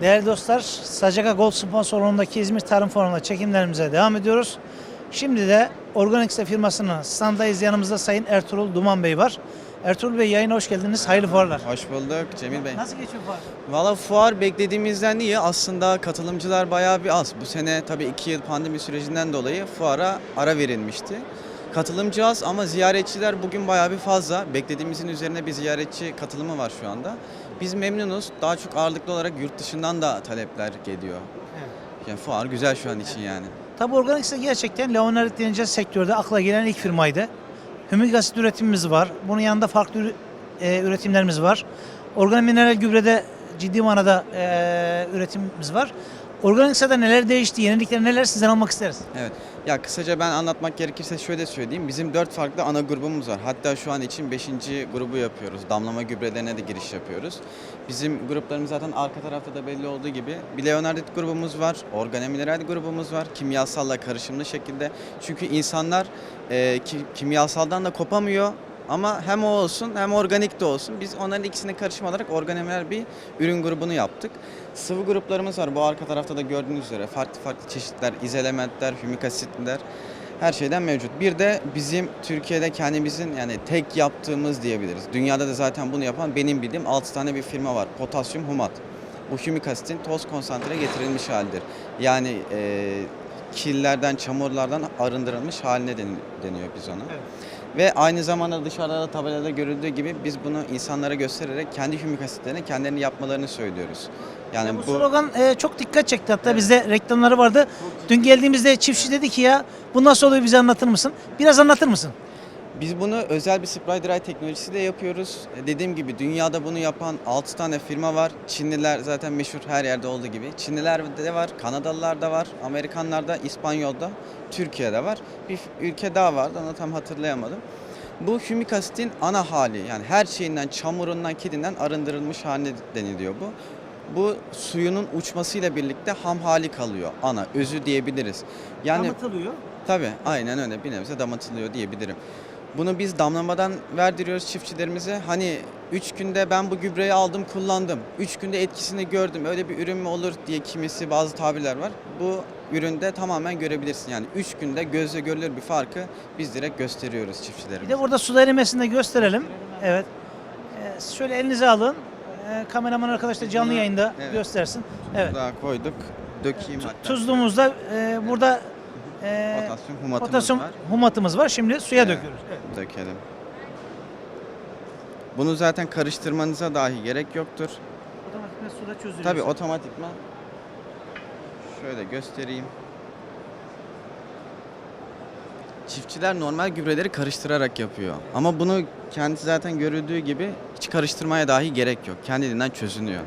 Değerli dostlar, Sacaka Gold sponsorluğundaki İzmir Tarım Fuarı'nda çekimlerimize devam ediyoruz. Şimdi de Organixe firmasının standayız. Yanımızda Sayın Ertuğrul Duman Bey var. Ertuğrul Bey yayına hoş geldiniz. Hayırlı fuarlar. Hoş bulduk Cemil Bey. Nasıl geçiyor fuar? Valla fuar beklediğimizden iyi. Aslında katılımcılar bayağı bir az. Bu sene tabii iki yıl pandemi sürecinden dolayı fuara ara verilmişti. Katılımcı az ama ziyaretçiler bugün bayağı bir fazla. Beklediğimizin üzerine bir ziyaretçi katılımı var şu anda. Biz memnunuz. Daha çok ağırlıklı olarak yurt dışından da talepler geliyor. Yani fuar güzel şu an için yani. Tabi Organixe gerçekten Leonard denince sektörde akla gelen ilk firmaydı. Hümik asit üretimimiz var. Bunun yanında farklı e, üretimlerimiz var. Organik mineral gübrede ciddi manada e, üretimimiz var. Organixe'de neler değişti, yenilikler neler sizden almak isteriz. Evet. Ya kısaca ben anlatmak gerekirse şöyle söyleyeyim. Bizim dört farklı ana grubumuz var. Hatta şu an için beşinci grubu yapıyoruz. Damlama gübrelerine de giriş yapıyoruz. Bizim gruplarımız zaten arka tarafta da belli olduğu gibi. Bir Leonardit grubumuz var. Organomineral grubumuz var. Kimyasalla karışımlı şekilde. Çünkü insanlar e, ki- kimyasaldan da kopamıyor. Ama hem o olsun hem organik de olsun. Biz onların ikisini karışım olarak organomineral bir ürün grubunu yaptık. Sıvı gruplarımız var. Bu arka tarafta da gördüğünüz üzere farklı farklı çeşitler, izelementler, hümik asitler her şeyden mevcut. Bir de bizim Türkiye'de kendimizin yani tek yaptığımız diyebiliriz. Dünyada da zaten bunu yapan benim bildiğim 6 tane bir firma var. Potasyum humat. Bu hümik asitin toz konsantre getirilmiş halidir. Yani e, kirlerden, çamurlardan arındırılmış haline den- deniyor biz ona. Evet. Ve aynı zamanda dışarıda da tabelada görüldüğü gibi biz bunu insanlara göstererek kendi hümik asitlerini kendilerini yapmalarını söylüyoruz. Yani bu, bu slogan e, çok dikkat çekti. Hatta bizde reklamları vardı. Dün geldiğimizde çiftçi dedi ki ya bu nasıl oluyor bize anlatır mısın? Biraz anlatır mısın? Biz bunu özel bir spray dry teknolojisiyle yapıyoruz. E, Dediğim gibi dünyada bunu yapan 6 tane firma var. Çinliler zaten meşhur her yerde olduğu gibi. Çinliler de var, Kanadalılar da var, Amerikanlar da, İspanyol'da, Türkiye'de var. Bir ülke daha vardı onu tam hatırlayamadım. Bu hümik asitin ana hali yani her şeyinden, çamurundan, kedinden arındırılmış haline deniliyor bu. Bu suyunun uçmasıyla birlikte ham hali kalıyor. Ana, özü diyebiliriz. Yani Anlatılıyor. Tabii aynen öyle bir nebze damatılıyor diyebilirim. Bunu biz damlamadan verdiriyoruz çiftçilerimize. Hani 3 günde ben bu gübreyi aldım kullandım. 3 günde etkisini gördüm. Öyle bir ürün mü olur diye kimisi bazı tabirler var. Bu üründe tamamen görebilirsin. Yani 3 günde gözle görülür bir farkı biz direkt gösteriyoruz Bir çiftçilerimize. de burada suda erimesini de gösterelim. Evet. Ee, şöyle elinize alın. Ee, kameraman arkadaş da canlı yayında evet. göstersin. Evet. Daha koyduk. Dökeyim hatta. Tuzluğumuzda e, burada e, Potasyum humatımız potasyum var. humatımız var. Şimdi suya Evet. döküyoruz. Evet. Dökelim. Bunu zaten karıştırmanıza dahi gerek yoktur. Otomatikman suda çözülüyor. Tabii otomatikman şöyle göstereyim. Çiftçiler normal gübreleri karıştırarak yapıyor. Ama bunu kendisi zaten görüldüğü gibi hiç karıştırmaya dahi gerek yok. Kendiliğinden çözünüyor.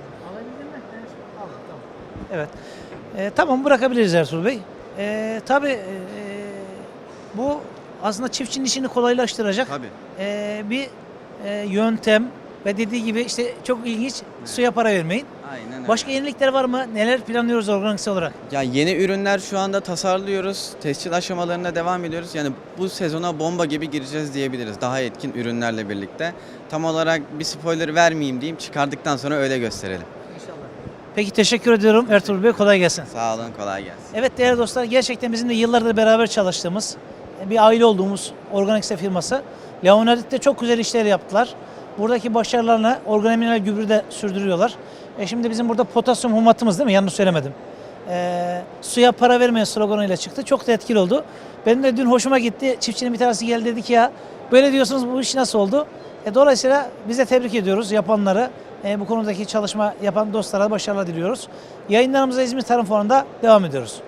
Evet. Ee, tamam bırakabiliriz Ertuğrul Bey. Ee, tabii e, bu aslında çiftçinin işini kolaylaştıracak Tabii. e, bir e, yöntem ve dediği gibi işte çok ilginç suya para vermeyin. Aynen öyle. Başka yenilikler var mı? Neler planlıyoruz organize olarak? Ya yeni ürünler şu anda tasarlıyoruz. Tescil aşamalarına devam ediyoruz. Yani bu sezona bomba gibi gireceğiz diyebiliriz. Daha etkin ürünlerle birlikte. Tam olarak bir spoiler vermeyeyim diyeyim. Çıkardıktan sonra öyle gösterelim. Peki teşekkür ediyorum Ertuğrul Bey. Kolay gelsin. Sağ olun, kolay gelsin. Evet değerli dostlar gerçekten bizim de yıllardır beraber çalıştığımız bir aile olduğumuz Organixe firması. Leonardit'te çok güzel işler yaptılar. Buradaki başarılarını organomineral gübrede sürdürüyorlar. E şimdi bizim burada potasyum humatımız değil mi? Yanlış söylemedim. E, suya para vermeyen sloganıyla çıktı. Çok da etkili oldu. Benim de dün hoşuma gitti. Çiftçinin bir tanesi geldi dedi ki ya böyle diyorsunuz bu iş nasıl oldu? E, dolayısıyla biz de tebrik ediyoruz yapanları. E, bu konudaki çalışma yapan dostlara başarılar diliyoruz. Yayınlarımıza İzmir Tarım Fuarı'nda devam ediyoruz.